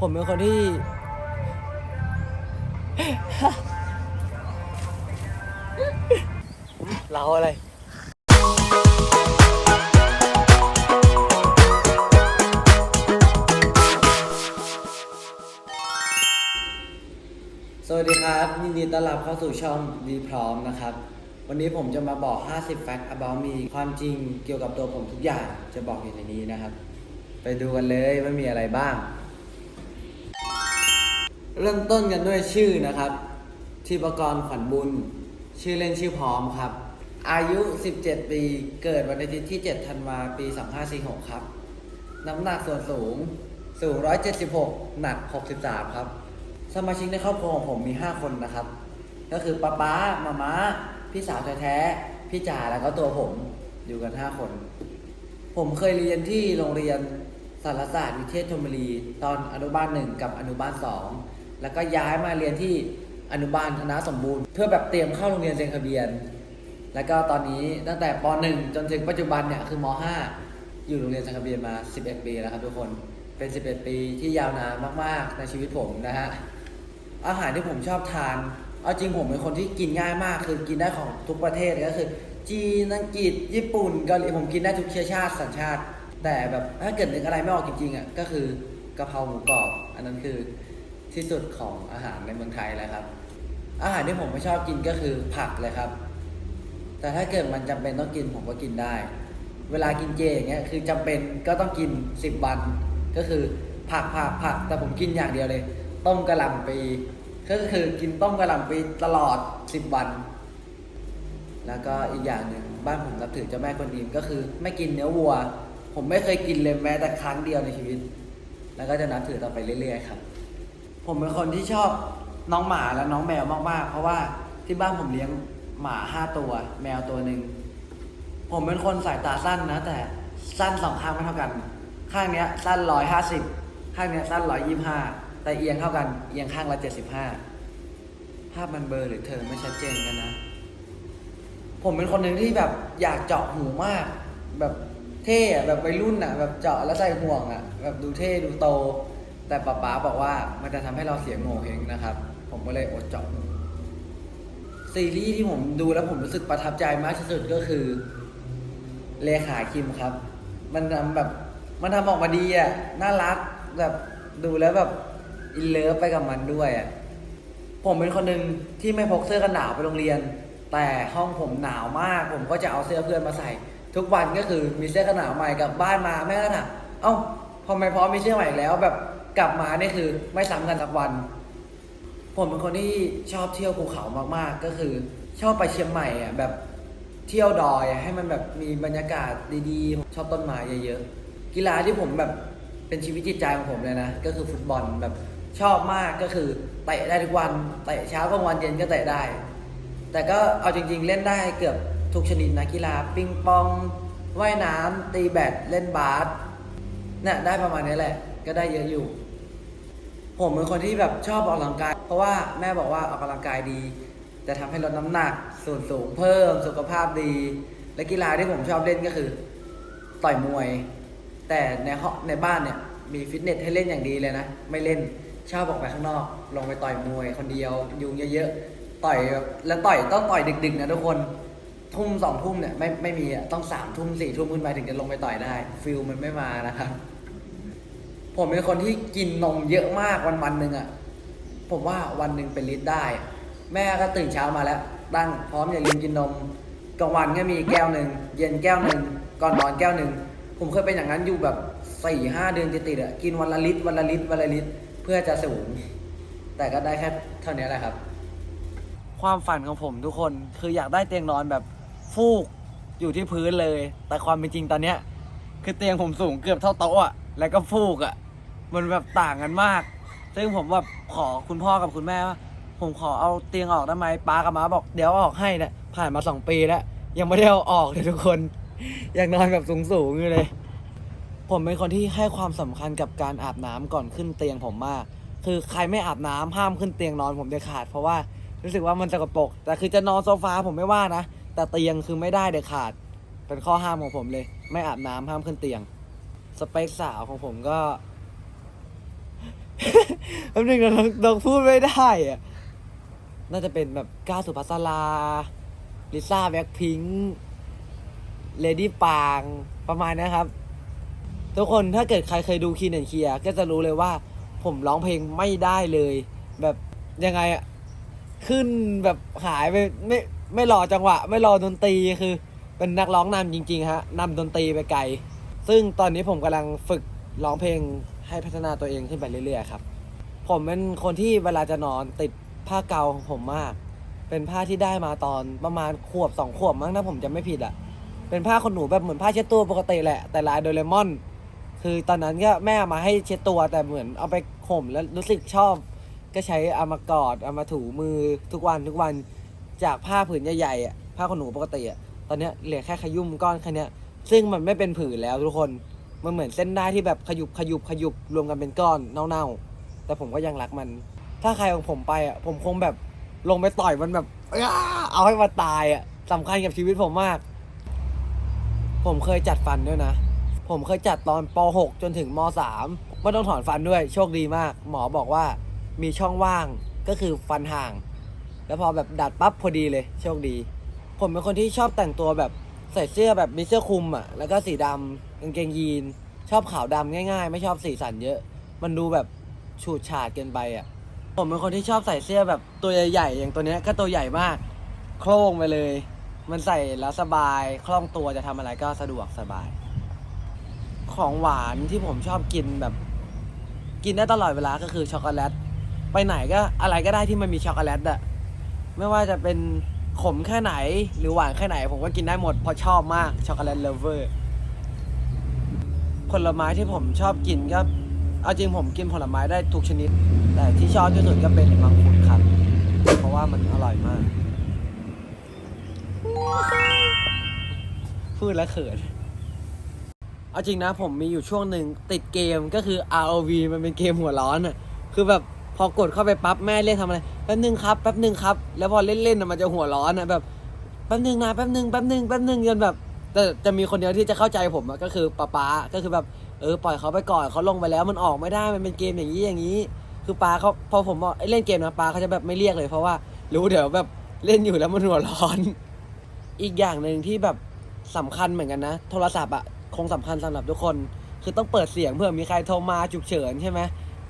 ผมเป็นคนที่ เราอะไร สวัสดีครับยินดีต้อนรับเข้าสู่ช่องดีพร้อมนะครับ วันนี้ผมจะมาบอก 50 fact about me ความจริงเกี่ยวกับตัวผมทุกอย่างจะบอกอยู่ในนี้นะครับ ไปดูกันเลยว่ามีอะไรบ้าง เริ่มต้นกันด้วยชื่อนะครับทิปกรขวัญบุญ ชื่อเล่นชื่อพร้อมครับ อายุ 17 ปี เกิดวันอาทิตย์ที่ 7 ธันวาปี 2546 ครับ น้ำหนักส่วนสูง สูง 176 หนัก 63 ครับ สมาชิกในครอบครัวของผมมี 5 คนนะครับ ก็คือป้าป๊ามาม้า พี่สาวแท้ๆ พี่จ๋า แล้วก็ตัวผมอยู่กัน 5 คน ผมเคยเรียนที่โรงเรียนสารศาสตร์วิเทศธนบุรี ตอนอนุบาลหนึ่งกับอนุบาลสอง แล้วก็ย้ายมาเรียนที่อนุบาลธนาสมบูรณ์ เพื่อแบบเตรียมเข้าโรงเรียนเซนทะเบียน แล้วก็ตอนนี้ตั้งแต่ป .1 จนถึงปัจจุบันเนี่ยคือม .5 อยู่โรงเรียนเซนทะเบียนมา 11 ปีแล้วครับทุกคนเป็น 11 ปีที่ยาวนานมากๆในชีวิตผมนะฮะอาหารที่ผมชอบทานเอาจริงผมเป็นคนที่กินง่ายมากคือกินได้ของทุกประเทศเลยก็คือ จีนอังกฤษญี่ปุ่นเกาหลีผมกินได้ทุกเชื้อชาติสัญชาติ แต่แบบถ้าเกิดนึกอะไรไม่ออกจริงๆอะก็คือกะเพราหมูกรอบ อันนั้นคือ ที่สุดของอาหารในเมืองไทยแล้วครับ อาหารที่ผมไม่ชอบกินก็คือผักเลยครับ แต่ถ้าเกิดมันจำเป็นต้องกินผมก็กินได้ เวลากินเจอย่างเงี้ยคือจำเป็นก็ต้องกิน10วัน ก็คือผักผักผักแต่ผมกินอย่างเดียวเลย ต้มกระหล่ำปีก็คือกินต้มกระหล่ำปีตลอด10วัน แล้วก็อีกอย่างหนึ่งบ้านผมนับถือเจ้าแม่กวนอิมก็คือไม่กินเนื้อวัว ผมไม่เคยกินเลยแม้แต่ครั้งเดียวในชีวิต แล้วก็จะนับถือต่อไปเรื่อยๆครับ ผมเป็นคนที่ชอบน้องหมาและน้องแมวมากๆ เพราะว่าที่บ้านผมเลี้ยงหมาห้าตัว แมวตัวหนึ่งผมเป็นคนสายตาสั้นนะ แต่สั้นสองข้างไม่เท่ากัน ข้างเนี้ยสั้นร้อยห้าสิบข้างเนี้ยสั้นร้อยยี่ห้าแต่เอียงเท่ากัน เอียงข้างละเจ็ดสิบห้าภาพมันเบลอหรือเธอไม่ชัดเจนกันนะ ผมเป็นคนหนึ่งที่แบบอยากเจาะหูมาก แบบเท่แบบวัยรุ่นอะ แบบเจาะแล้วใส่ห่วงอะ แบบดูเท่ดูโต แต่ป๊าป๊าบอกว่ามันจะทำให้เราเสียงโง่เฮงนะครับ ผมก็เลยอดเจาะซีรีส์ที่ผมดูแล้วผมรู้สึกประทับใจมากที่สุดก็คือ เลขาคิมครับ มันทำแบบมันทำออกมาดีอะน่ารักแบบดูแล้วแบบอินเลิฟไปกับมันด้วยอะผมเป็นคนหนึ่งที่ไม่พกเสื้อกันหนาวไปโรงเรียน แต่ห้องผมหนาวมาก ผมก็จะเอาเสื้อเพื่อนมาใส่ ทุกวันก็คือมีเสื้อกันหนาวใหม่กลับบ้านมาแม่ก็ถามเอ้าพอไม่พร้อมมีเสื้อใหม่แล้วแบบ กลับมานี่คือไม่ซ้ำกันสักวัน ผมเป็นคนที่ชอบเที่ยวภูเขามากๆ ก็คือชอบไปเชียงใหม่อะแบบเที่ยวดอยให้มันแบบมีบรรยากาศดีๆ ชอบต้นไม้เยอะๆ กีฬาที่ผมแบบเป็นชีวิตจิตใจของผมเลยนะ ก็คือฟุตบอลแบบชอบมากก็คือเตะได้ทุกวันเตะเช้ากลางวันเย็นก็เตะได้ แต่ก็เอาจริงๆ เล่นได้เกือบทุกชนิดนะกีฬาปิงปองว่ายน้ำตีแบดเล่นบาสเนี่ยได้ประมาณนี้แหละ ก็ได้เยอะอยู่ ผมเป็นคนที่แบบชอบออกกำลังกาย เพราะว่าแม่บอกว่าออกกำลังกายดี จะทำให้ลดน้ำหนัก ส่วนสูงเพิ่มสุขภาพดี และกีฬาที่ผมชอบเล่นก็คือ ต่อยมวย แต่ในห้องในบ้านเนี่ยมีฟิตเนสให้เล่นอย่างดีเลยนะ ไม่เล่นชอบออกไปข้างนอก ลงไปต่อยมวยคนเดียว ยุงเยอะๆ ต่อยแล้วต่อยต้องต่อยดึกๆนะทุกคน ทุ่มสองทุ่มเนี่ยไม่ไม่มีอะต้องสามทุ่มสี่ทุ่มขึ้นไปถึงจะลงไปต่อยได้ฟิลมันไม่มานะครับ ผมเป็นคนที่กินนมเยอะมากวันวันหนึ่งอะผมว่าวันหนึ่งเป็นลิตรได้ แม่ก็ตื่นเช้ามาแล้ว ตั้งพร้อมอย่าลืมกินนมกลางวันก็มีแก้วหนึ่งเย็นแก้วหนึ่งก่อนนอนแก้วหนึ่งผมเคยเป็นอย่างนั้นอยู่แบบสี่ห้าเดือนติดๆอะกินวันละลิตรวันละลิตรวันละลิตรเพื่อจะสูงแต่ก็ได้แค่เท่านี้แหละครับ ความฝันของผมทุกคนคืออยากได้เตียงนอนแบบฟูกอยู่ที่พื้นเลย แต่ความเป็นจริงตอนเนี้ย คือเตียงผมสูงเกือบเท่าโต๊ะอะ แล้วก็ฟูกอะมันแบบต่างกันมาก ซึ่งผมแบบขอคุณพ่อกับคุณแม่ว่าผมขอเอาเตียงออกได้ไหมป้ากับม้าบอกเดี๋ยวออกให้นี่ยผ่านมาสองปีแล้ว ยังไม่ได้เอาออกเลยทุกคนยากนอนแบบสูงๆอยู่เลย ผมเป็นคนที่ให้ความสำคัญกับการอาบน้ำก่อนขึ้นเตียงผมมาก คือใครไม่อาบน้ำห้ามขึ้นเตียงนอนผมเด็ดขาด เพราะว่ารู้สึกว่ามันสกปรกแต่คือจะนอนโซฟาผมไม่ว่านะแต่เตียงคือไม่ได้เด็ดขาด เป็นข้อห้ามของผมเลย ไม่อาบน้ำห้ามขึ้นเตียง สเปคสาวของผมก็ แป๊บนึงนะน้องน้องพูดไม่ได้อะน่าจะเป็นแบบก้าวสุภัสราลิซ่าแบ็คพิงค์เลดี้ปางประมาณนี้ครับ ทุกคนถ้าเกิดใครเคยดูคีนแอนเคียก็จะรู้เลยว่า ผมร้องเพลงไม่ได้เลย แบบยังไงอะขึ้นแบบหายไปไม่ไม่รอจังหวะ ไม่รอดนตรีคือ เป็นนักร้องนำจริง ๆ ฮะนำดนตรีไปไกล ซึ่งตอนนี้ผมกำลังฝึกร้องเพลงให้พัฒนาตัวเองขึ้นไปเรื่อยๆครับ ผมเป็นคนที่เวลาจะนอนติดผ้าเกาของผมมาก เป็นผ้าที่ได้มาตอนประมาณขวบสองขวบมั้งถ้าผมจำไม่ผิดอะเป็นผ้าขนหนูแบบเหมือนผ้าเช็ดตัวปกติแหละ แต่ลายโดเรมอน คือตอนนั้นก็แม่มาให้เช็ดตัวแต่เหมือนเอาไปข่มแล้วรู้สึกชอบ ก็ใช้เอามากอดเอามาถูมือทุกวันทุกวันจากผ้าผืนใหญ่ๆอะผ้าขนหนูปกติอะตอนนี้เหลือแค่ขยุ่มก้อนแค่เนี้ย ซึ่งมันไม่เป็นผืนแล้วทุกคน มันเหมือนเส้นได้ที่แบบขยุบขยุบขยุบรวมกันเป็นก้อนเน่าๆ แต่ผมก็ยังรักมัน ถ้าใครของผมไปอะผมคงแบบลงไปต่อยมันแบบเอาให้มันตายอะสำคัญกับชีวิตผมมาก ผมเคยจัดฟันด้วยนะ ผมเคยจัดตอนป .6 จนถึงม .3 ไม่ต้องถอนฟันด้วย โชคดีมาก หมอบอกว่ามีช่องว่างก็คือฟันห่าง แล้วพอแบบดัดปั๊บพอดีเลย โชคดี ผมเป็นคนที่ชอบแต่งตัวแบบ ใส่เสื้อแบบมีเสื้อคลุมอะ แล้วก็สีดำกางเกงยีน ชอบขาวดำง่ายๆ ไม่ชอบสีสันเยอะ มันดูแบบฉูดฉาดเกินไปอะ ผมเป็นคนที่ชอบใส่เสื้อแบบตัวใหญ่ๆอย่างตัวเนี้ยก็ตัวใหญ่มาก โครงไปเลย มันใส่แล้วสบายคล่องตัวจะทำอะไรก็สะดวกสบาย ของหวานที่ผมชอบกินแบบกินได้ตลอดเวลาก็คือช็อกโกแลต ไปไหนก็อะไรก็ได้ที่มันมีช็อกโกแลตอะไม่ว่าจะเป็น ขมแค่ไหน หรือหวานแค่ไหน ผมก็กินได้หมดเพราะชอบมากช็อกโกแลตเลเวอร์ผลไม้ที่ผมชอบกินก็เอาจริงผมกินผลไม้ได้ทุกชนิด แต่ที่ชอบที่สุดก็เป็นมังคุดครับ เพราะว่ามันอร่อยมาก พูดแล้วเขินเอาจริงนะผมมีอยู่ช่วงหนึ่งติดเกมก็คือ ROV มันเป็นเกมหัวร้อนอะคือแบบ พอกดเข้าไปปั๊บแม่เรียกทำอะไรแป๊บนึงครับแป๊บนึงครับ แล้วพอเล่นๆน่ะมันจะหัวร้อนอะแบบแป๊บนึงนะแป๊บนึงแป๊บนึงแป๊บนึงจนแบบแต่จะมีคนเดียวที่จะเข้าใจผมอะก็คือป๊าป๊าก็คือแบบเออปล่อยเขาไปก่อนเขาลงไปแล้วมันออกไม่ได้มันเป็นเกมอย่างนี้อย่างนี้ คือป๊าเขาพอผมบอกไอ้เล่นเกมนะป๊าเขาจะแบบไม่เรียกเลย เพราะว่ารู้เดี๋ยวแบบเล่นอยู่แล้วมันหัวร้อน อีกอย่างหนึ่งที่แบบสำคัญเหมือนกันนะ โทรศัพท์อะคงสำคัญสำหรับทุกคน คือต้องเปิดเสียงเพื่อมีใครโทรมาฉุกเฉินใช่ไหม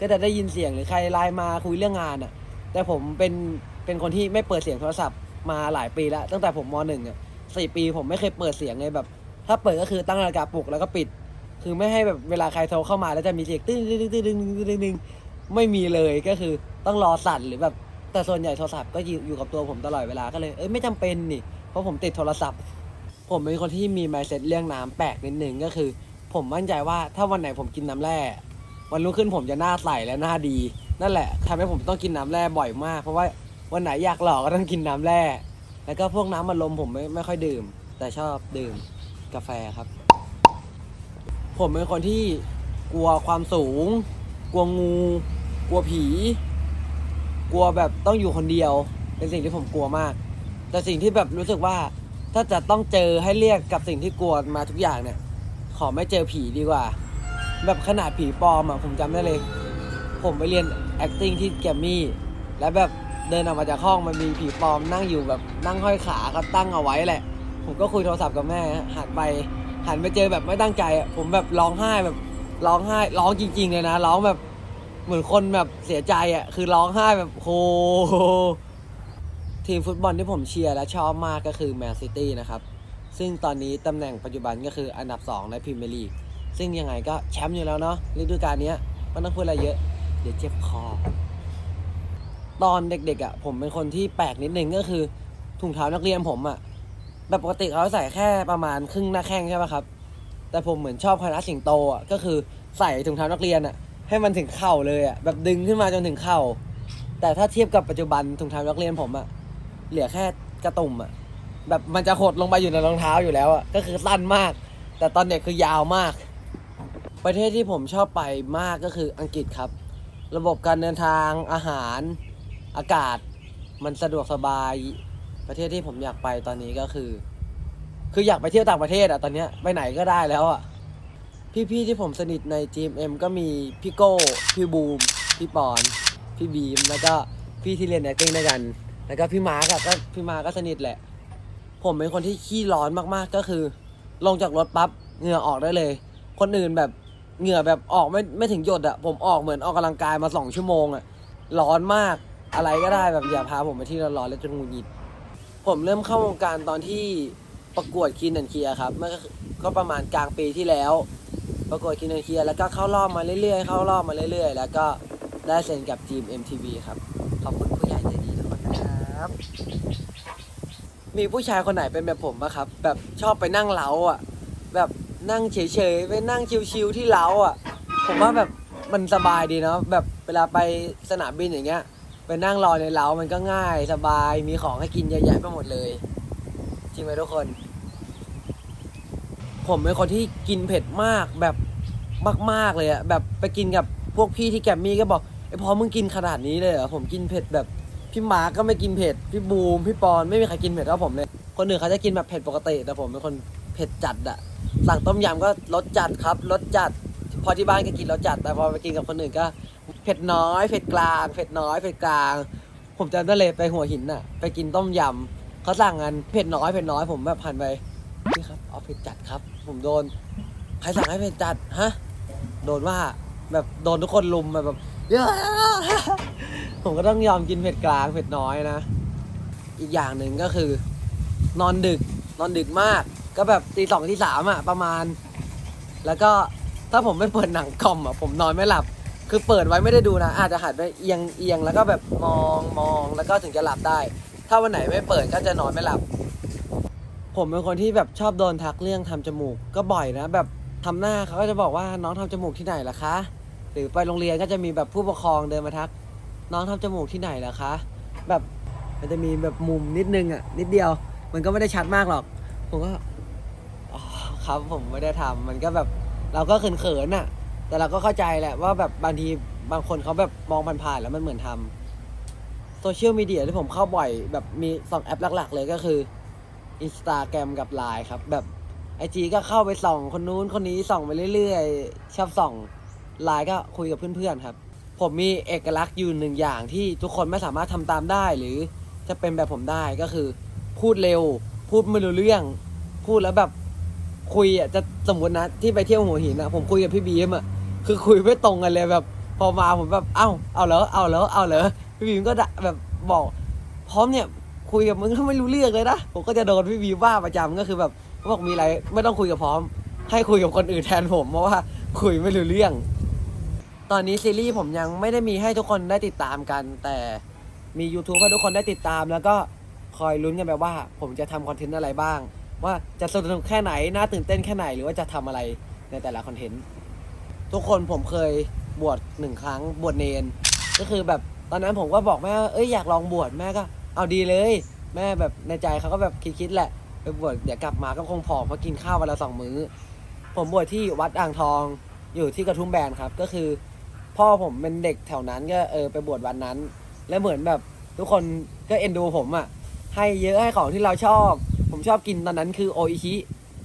ก็จะได้ยินเสียงหรือใครไลน์มาคุยเรื่องงานอะ แต่ผมเป็นเป็นคนที่ไม่เปิดเสียงโทรศัพท์มาหลายปีแล้วตั้งแต่ผมมหนึ่งอะสี่ปีผมไม่เคยเปิดเสียงเลยแบบ ถ้าเปิดก็คือตั้งนาฬิกาปลุกแล้วก็ปิด คือไม่ให้แบบเวลาใครโทรเข้ามาแล้วจะมีเสียงตึ้งตึ้งตึ้งตึ้งตึ้งตึ้งตึ้งไม่มีเลยก็คือต้องรอสั่นหรือแบบแต่ส่วนใหญ่โทรศัพท์ก็อยู่กับตัวผมตลอดเวลาก็เลยเอ้ยไม่จำเป็นนี่เพราะผมติดโทรศัพท์ ผมเป็นคนที่มีไมเซ็ตเรื่องน้ำแปลกนิดนึงก็คือ ผมมั่นใจว่าถ้าวันไหนผมกินน้ำแร่ วันรุ่งขึ้นผมจะหน้าใสและหน้าดี นั่นแหละทำให้ผมต้องกินน้ำแร่บ่อยมาก เพราะว่าวันไหนอยากหล่อก็ต้องกินน้ำแร่ แล้วก็พวกน้ำมันลมผมไม่ไม่ค่อยดื่ม แต่ชอบดื่มกาแฟครับ ผมเป็นคนที่กลัวความสูง กลัวงู กลัวผี กลัวแบบต้องอยู่คนเดียว เป็นสิ่งที่ผมกลัวมาก แต่สิ่งที่แบบรู้สึกว่าถ้าจะต้องเจอให้เรียกกับสิ่งที่กลัวมาทุกอย่างเนี่ย ขอไม่เจอผีดีกว่า แบบขนาดผีปลอมอะผมจำได้เลย ผมไปเรียน acting ที่แกรมมี่ แล้วแบบเดินออกมาจากห้องมันมีผีปลอมนั่งอยู่แบบนั่งห้อยขาก็ตั้งเอาไว้แหละ ผมก็คุยโทรศัพท์กับแม่หันไปหันไปเจอแบบไม่ตั้งใจอะผมแบบร้องไห้แบบร้องไห้ร้องจริง ๆ เลยนะร้องแบบเหมือนคนแบบเสียใจอะคือร้องไห้แบบโฮทีมฟุตบอลที่ผมเชียร์และชอบมากก็คือแมนซิตี้นะครับ ซึ่งตอนนี้ตำแหน่งปัจจุบันก็คืออันดับ 2 ในพรีเมียร์ลีก ซึ่งยังไงก็แชมป์อยู่แล้วเนาะฤดูกาลนี้ยไม่ต้องพูดอะไรเยอะ เดี๋ยวเจ็บคอ ตอนเด็กๆอะ่ะ ผมเป็นคนที่แปลกนิดนึงก็คือ ถุงเท้านักเรียนผมอะ่ะ แบบปกติเขาใส่แค่ประมาณครึ่งหน้าแข้งใช่ไหมครับ แต่ผมเหมือนชอบคณะสิงโตอะก็คือใส่ถุงเท้านักเรียนอะ ให้มันถึงเข่าเลยอะแบบดึงขึ้นมาจนถึงเข่า แต่ถ้าเทียบกับปัจจุบันถุงเท้านักเรียนผมอะเหลือแค่กระตุ่มอะแบบมันจะหดลงไปอยู่ในรองเท้าอยู่แล้วอะก็คือสั้นมาก แต่ตอนเด็กคือยาวมาก ประเทศที่ผมชอบไปมากก็คืออังกฤษครับ ระบบการเดินทางอาหารอากาศมันสะดวกสบาย ประเทศที่ผมอยากไปตอนนี้ก็คือ คืออยากไปเที่ยวต่างประเทศอะตอนเนี้ยไปไหนก็ได้แล้วอะพี่ๆที่ผมสนิทใน GMM ก็มีพี่โก้พี่บูมพี่ปอน พี่บีมแล้วก็พี่ที่เรียน acting ด้วยกัน แล้วก็พี่มาร์กอะก็พี่มาร์กก็สนิทแหละ ผมเป็นคนที่ขี้ร้อนมากๆก็คือ ลงจากรถปั๊บเหงื่อออกได้เลย คนอื่นแบบ เหงื่อแบบออกไม่ไม่ถึงหยดอะผมออกเหมือนออกกำลังกายมาสองชั่วโมงอะร้อนมากอะไรก็ได้แบบอย่าพาผมไปที่ร้อนๆแล้วจนหงุดหงิด ผมเริ่มเข้าวงการตอนที่ประกวดคินแอนเคียครับเมื่อก็ประมาณกลางปีที่แล้ว ประกวดคินแอนเคียแล้วก็เข้ารอบมาเรื่อยๆเข้ารอบมาเรื่อยๆ แล้วก็ได้เซ็นกับทีม MTV ครับขอบคุณผู้ใหญ่ใจดีทุกคนครับ มีผู้ชายคนไหนเป็นแบบผมปะครับ แบบชอบไปนั่งเล้าอะ แบบ นั่งเฉยๆไปนั่งชิวๆที่เล้าอะ ผมว่าแบบมันสบายดีเนาะแบบเวลาไปสนามบินอย่างเงี้ยไปนั่งรอในเล้ามันก็ง่ายสบายมีของให้กินเยอะแยะไปหมดเลยจริงไหมทุกคน ผมเป็นคนที่กินเผ็ดมากแบบมากๆเลยอะแบบไปกินกับพวกพี่ที่แกรมมี่ก็บอกไอพอมึงกินขนาดนี้เลยเหรอผมกินเผ็ดแบบพี่มาร์กก็ไม่กินเผ็ดพี่บูมพี่ปอนไม่มีใครกินเผ็ดเท่าผมเลยคนอื่นเขาจะกินแบบเผ็ดปกติแต่ผมเป็นคนเผ็ดจัดอะ สั่งต้มยำก็รสจัดครับรสจัด พอที่บ้านก็กินรสจัด แต่พอไปกินกับคนอื่นก็ เผ็ดน้อย เผ็ดกลาง เผ็ดน้อย เผ็ดกลาง ผมจำได้เลยไปหัวหินน่ะ ไปกินต้มยำเขาสั่งกันเผ็ดน้อย เผ็ดน้อย ผมแบบหันไปพี่ครับเอาเผ็ดจัดครับ ผมโดน ใครสั่งให้เผ็ดจัด ฮะ โดนว่าแบบโดนทุกคนลุมแบบแบบผมก็ต้องยอมกินเผ็ดกลาง เผ็ดน้อยนะ อีกอย่างหนึ่งก็คือ นอนดึก นอนดึกมาก ก็แบบตีสองตีสามอะประมาณ แล้วก็ถ้าผมไม่เปิดหนังคอมอะผมนอนไม่หลับ คือเปิดไว้ไม่ได้ดูนะ อาจจะหันไปเอียงเอียงแล้วก็แบบมองมองแล้วก็ถึงจะหลับได้ ถ้าวันไหนไม่เปิดก็จะนอนไม่หลับ ผมเป็นคนที่แบบชอบโดนทักเรื่องทำจมูกก็บ่อยนะ แบบทำหน้าเขาก็จะบอกว่าน้องทำจมูกที่ไหนล่ะคะ หรือไปโรงเรียนก็จะมีแบบผู้ปกครองเดินมาทัก น้องทำจมูกที่ไหนล่ะคะ แบบมันจะมีแบบมุมนิดนึงอะนิดเดียว มันก็ไม่ได้ชัดมากหรอก ผมก็ ครับผมไม่ได้ทำมันก็แบบเราก็เขินๆน่ะ แต่เราก็เข้าใจแหละว่าแบบบางทีบางคนเขาแบบมองผ่านๆแล้วมันเหมือนทำโซเชียลมีเดียที่ผมเข้าบ่อยแบบมีสองแอปหลัก ๆ เลยก็คืออินสตาแกรมกับไลน์ครับ แบบไอจีก็เข้าไปส่องคนนู้นคนนี้ส่องไปเรื่อยๆ ชอบส่องไลน์ก็คุยกับเพื่อนๆครับ ผมมีเอกลักษณ์อยู่หนึ่งอย่างที่ทุกคนไม่สามารถทำตามได้หรือจะเป็นแบบผมได้ก็คือ พูดเร็ว พูดไม่รู้เรื่อง พูดแล้วแบบ คุยอะจะสมมตินะที่ไปเที่ยวหัวหินอะผมคุยกับพี่บีมอะคือคุยไม่ตรงกันเลยแบบ พอมาผมแบบเอ้าเอาเหรอเอาเหรอเอาเหรอพี่บีมก็แบบบอก พร้อมเนี่ยคุยกับมึงถ้าไม่รู้เรื่องเลยนะผมก็จะโดนพี่บีว่าประจำก็คือแบบบอกมีอะไรไม่ต้องคุยกับพร้อม ให้คุยกับคนอื่นแทนผมเพราะว่าคุยไม่รู้เรื่อง ตอนนี้ซีรีส์ผมยังไม่ได้มีให้ทุกคนได้ติดตามกัน แต่มี YouTube ให้ทุกคนได้ติดตาม แล้วก็คอยลุ้นกันไปว่า ผมจะทำคอนเทนต์อะไรบ้าง ว่าจะสนุกแค่ไหนน่าตื่นเต้นแค่ไหนหรือว่าจะทำอะไรในแต่ละคอนเทนต์ทุกคนผมเคยบวชหนึ่งครั้งบวชเนน ก็คือแบบตอนนั้นผมก็บอกแม่ว่าเอ้ยอยากลองบวชแม่ก็ เอาดีเลย แม่แบบในใจเขาก็แบบคิดๆแหละไปบวชเดี๋ยวกลับมาก็คงผอมเพราะกินข้าววันละสองมื้อ ผมบวชที่วัดอ่างทองอยู่ที่กระทุ่มแบนครับ ก็คือ พ่อผมเป็นเด็กแถวนั้นก็เออไปบวชวันนั้น แล้วเหมือนแบบทุกคนก็เอ็นดูผมอะ่ะ ให้เยอะให้ของที่เราชอบ ผมชอบกินตอนนั้นคือโออิชิ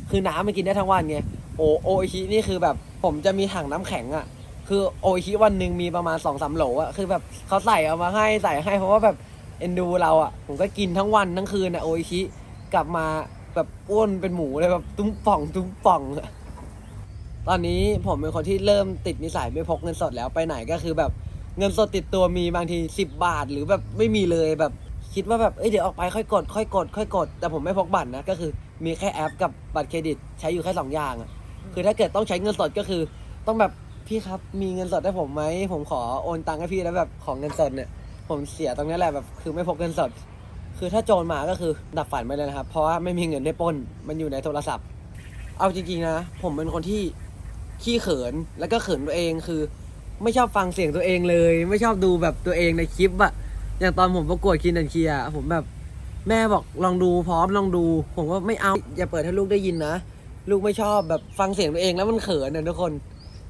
คือน้ำมันกินได้ทั้งวันไงโอโออิชินี่คือแบบผมจะมีถังน้ำแข็งอะ่ะ คือโออิชิวันหนึ่งมีประมาณสองสามโหลอะ่ะคือแบบเขาใส่เอามาให้ใส่ให้เพราะว่าแบบเอ็นดูเราอะ่ะ ผมก็กินทั้งวันทั้งคืนอะ่ะโออิชิกลับมาแบบอ้วนเป็นหมูเลยแบบตุ้มป่องตุ้มป่องอะตอนนี้ผมเป็นคนที่เริ่มติดนิสัยไม่พกเงินสดแล้วไปไหนก็คือแบบเงินสดติดตัวมีบางทีสิบบาท หรือแบบไม่มีเลยแบบ คิดว่าแบบเอ้ยเดี๋ยวออกไปค่อยกด ค่อยกด ค่อยกด แต่ผมไม่พกบัตรนะก็คือมีแค่แอปกับบัตรเครดิต ใช้อยู่แค่สองอย่างอะคือถ้าเกิดต้องใช้เงินสดก็คือ ต้องแบบพี่ครับมีเงินสดให้ผมไหมผมขอโอนตังค์ให้พี่แล้วแบบของเงินสดเนี่ย ผมเสียตรงนี้แหละแบบคือไม่พกเงินสด คือถ้าโจรมาก็คือดับฝันไปเลยนะครับ เพราะว่าไม่มีเงินได้ปล้นมันอยู่ในโทรศัพท์ เอาจริงๆนะ ผมเป็นคนที่ขี้เขินแล้วก็เขินตัวเองคือ ไม่ชอบฟังเสียงตัวเองเลย ไม่ชอบดูแบบตัวเองในคลิปอะ อย่างตอนผมประกวดคินแอนเคียผมแบบแม่บอกลองดูพร้อมลองดู ผมว่าไม่เอา อย่าเปิดให้ลูกได้ยินนะ ลูกไม่ชอบแบบฟังเสียงตัวเองแล้วมันเขินนะทุกคน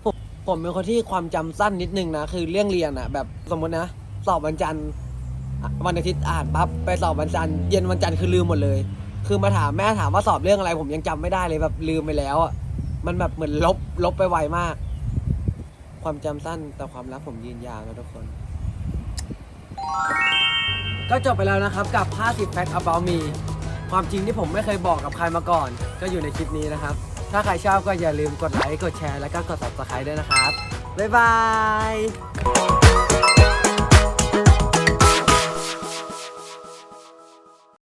ผมผมเป็นคนที่ความจำสั้นนิดนึงนะ คือเรื่องเรียนอะแบบสมมตินะ สอบวันจันทร์วันอาทิตย์อ่านปั๊บไปสอบวันจันทร์เย็นวันจันทร์คือลืมหมดเลย คือมาถามแม่ถามว่าสอบเรื่องอะไร ผมยังจำไม่ได้เลยแบบลืมไปแล้วอะมันแบบเหมือนลบลบไปไวมาก ความจำสั้นแต่ความรักผมยืนยาวนะทุกคน ก็จบไปแล้วนะครับกับ 50 Fact About Me ความจริงที่ผมไม่เคยบอกกับใครมาก่อน ก็อยู่ในคลิปนี้นะครับ ถ้าใครชอบก็อย่าลืมกดไลค์ กดแชร์ แล้วก็กด subscribe ด้วยนะครับ บ๊ายบาย